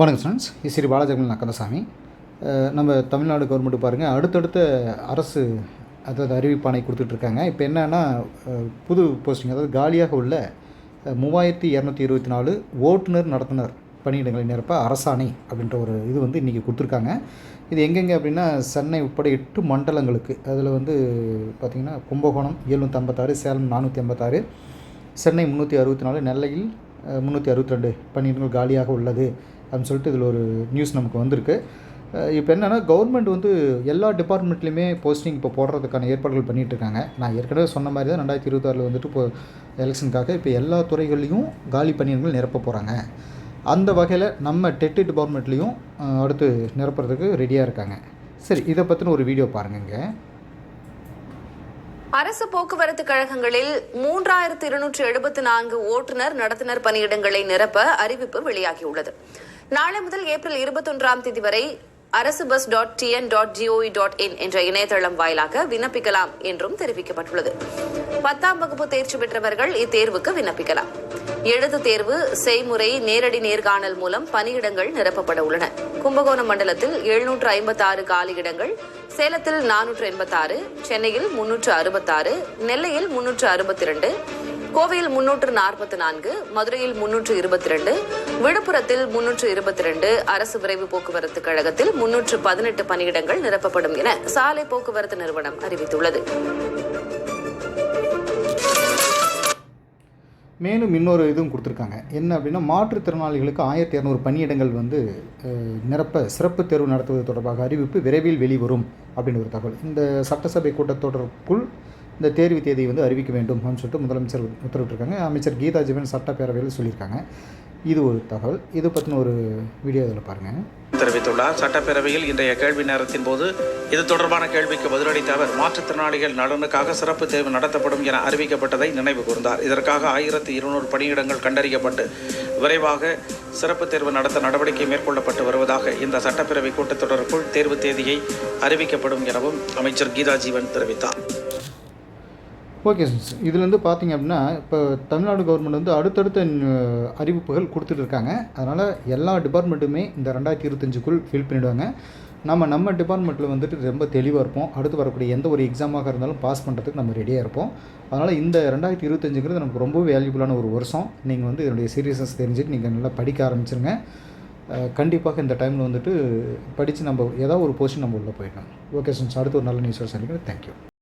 வணக்கம் ஸ்டூடெண்ட்ஸ் ஸ்ரீ பாலாஜகமன் கந்தசாமி நம்ம தமிழ்நாடு கவர்மெண்ட் பாருங்கள் அடுத்தடுத்த அரசு அதாவது அறிவிப்பானை கொடுத்துட்ருக்காங்க. இப்போ என்னென்னா புது போஸ்டிங் அதாவது காலியாக உள்ள மூவாயிரத்தி இரநூத்தி இருபத்தி நாலு ஓட்டுநர் நடத்துனர் பணியிடங்களை நிரப்ப அரசாணை அப்படின்ற ஒரு இது வந்து இன்றைக்கி கொடுத்துருக்காங்க. இது எங்கெங்கே அப்படின்னா சென்னை உட்பட எட்டு மண்டலங்களுக்கு. அதில் வந்து பார்த்திங்கன்னா கும்பகோணம் எழுநூற்றி ஐம்பத்தாறு சேலம் நானூற்றி ஐம்பத்தாறு சென்னை முந்நூற்றி அறுபத்தி நாலு நெல்லையில் முந்நூற்றி அறுபத்தி ரெண்டு பணியிடங்கள் காலியாக உள்ளது. அப்படின்னு சொல்லிட்டு இதில் ஒரு நியூஸ் நமக்கு வந்திருக்கு. இப்போ என்னென்னா கவர்மெண்ட் வந்து எல்லா டிபார்ட்மெண்ட்லேயுமே போஸ்டிங் இப்போ போடுறதுக்கான ஏற்பாடுகள் பண்ணிகிட்டு இருக்காங்க நான் ஏற்கனவே சொன்ன மாதிரி தான் ரெண்டாயிரத்தி இருபத்தாறில் வந்துட்டு இப்போ எலெக்ஷனுக்காக இப்போ எல்லா துறைகள்லேயும் காலி பணியிடங்கள் நிரப்ப போகிறாங்க அந்த வகையில் நம்ம டெட்டு டிபார்ட்மெண்ட்லேயும் அடுத்து நிரப்புறதுக்கு ரெடியாக இருக்காங்க. சரி இதை பற்றின ஒரு வீடியோ பாருங்கங்க. அரசு போக்குவரத்து கழகங்களில் மூன்றாயிரத்து இருநூற்று எழுபத்து நான்கு ஓட்டுநர் நடத்துனர் பணியிடங்களை நிரப்ப அறிவிப்பு வெளியாகியுள்ளது. நாளை முதல் ஏப்ரல் இருபத்தொன்றாம் தேதி வரை அரசு bus dot TN dot gov dot in என்ற இணையதளம் வாயிலாக விண்ணப்பிக்கலாம் என்றும் தெரிவிக்கப்பட்டுள்ளது. பத்தாம் வகுப்பு தேர்ச்சி பெற்றவர்கள் இத்தேர்வுக்கு விண்ணப்பிக்கலாம். எழுத்து தேர்வு செய்முறை நேரடி நேர்காணல் மூலம் பணியிடங்கள் நிரப்பப்பட உள்ளன. கும்பகோணம் மண்டலத்தில் எழுநூற்று ஐம்பத்தாறு காலியிடங்கள் சேலத்தில் நானூற்று எண்பத்தாறு சென்னையில் முன்னூற்று அறுபத்தாறு நெல்லையில் முன்னூற்று அறுபத்தி ரெண்டு கோவையில் முன்னூற்று நாற்பத்தி நான்கு மதுரையில் முன்னூற்று இருபத்தி ரெண்டு விழுப்புரத்தில் முன்னூற்று இருபத்தி ரெண்டு அரசு விரைவு போக்குவரத்து கழகத்தில் முன்னூற்று பதினெட்டு பணியிடங்கள் நிரப்பப்படும் என சாலை போக்குவரத்து நிறுவனம் அறிவித்துள்ளது. மேலும் இன்னொரு இதுவும் கொடுத்துருக்காங்க. என்ன அப்படின்னா மாற்றுத்திறனாளிகளுக்கு ஆயிரத்தி இரநூறு பணியிடங்கள் வந்து நிரப்ப சிறப்பு தேர்வு நடத்துவது தொடர்பாக அறிவிப்பு விரைவில் வெளிவரும் அப்படின்னு ஒரு தகவல். இந்த சட்டசபை கூட்டத்தொடருக்குள் இந்த தேர்வு தேதியை வந்து அறிவிக்க வேண்டும் அப்படின்னு சொல்லிட்டு முதலமைச்சர் உத்தரவிட்டிருக்காங்க. அமைச்சர் கீதா ஜீவன் சட்டப்பேரவையில் சொல்லியிருக்காங்க. இது ஒரு தகவல். இது பற்றின ஒரு வீடியோ இதில் பாருங்கள் தெரிவித்துள்ளார். சட்டப்பேரவையில் இன்றைய கேள்வி நேரத்தின் போது இது தொடர்பான கேள்விக்கு பதிலளித்த அவர் மாற்றுத்திறனாளிகள் நலனுக்காக சிறப்பு தேர்வு நடத்தப்படும் என அறிவிக்கப்பட்டதை நினைவு கூர்ந்தார். இதற்காக ஆயிரத்தி இருநூறு பணியிடங்கள் கண்டறியப்பட்டு விரைவாக சிறப்பு தேர்வு நடத்த நடவடிக்கை மேற்கொள்ளப்பட்டு வருவதாக இந்த சட்டப்பேரவை கூட்டத்தொடருக்குள் தேர்வு தேதியை அறிவிக்கப்படும் எனவும் அமைச்சர் கீதா ஜீவன் தெரிவித்தார். Okay sir. இதுலேருந்து பார்த்தீங்க அப்படின்னா இப்போ தமிழ்நாடு கவர்மெண்ட் வந்து அடுத்தடுத்த அறிவிப்புகள் கொடுத்துட்டு இருக்காங்க. அதனால் எல்லா டிபார்ட்மெண்ட்டுமே இந்த ரெண்டாயிரத்தி இருபத்தஞ்சுக்குள் ஃபில் பண்ணிவிடுவாங்க நம்ம நம்ம டிபார்ட்மெண்ட்டில் வந்துட்டு ரொம்ப தெளிவாக இருப்போம். அடுத்து வரக்கூடிய எந்த ஒரு எக்ஸாமாக இருந்தாலும் பாஸ் பண்ணுறதுக்கு நம்ம ரெடியாக இருப்போம். அதனால் இந்த ரெண்டாயிரத்தி இருபத்தஞ்சுங்கிறது நமக்கு ரொம்ப வேல்யூபுளான ஒரு வருஷம். நீங்கள் வந்து இதனுடைய சீரியஸ்னஸ் தெரிஞ்சுட்டு நீங்கள் நல்லா படிக்க ஆரம்பிச்சிருங்க. கண்டிப்பாக இந்த டைமில் வந்துட்டு படித்து நம்ம ஏதாவது ஒரு போர்ஷன் நம்ம உள்ளே போயிடணும் ஓகே சார். அடுத்து ஒரு நல்ல நியூஸ் சந்திக்கிறேன். தேங்க்யூ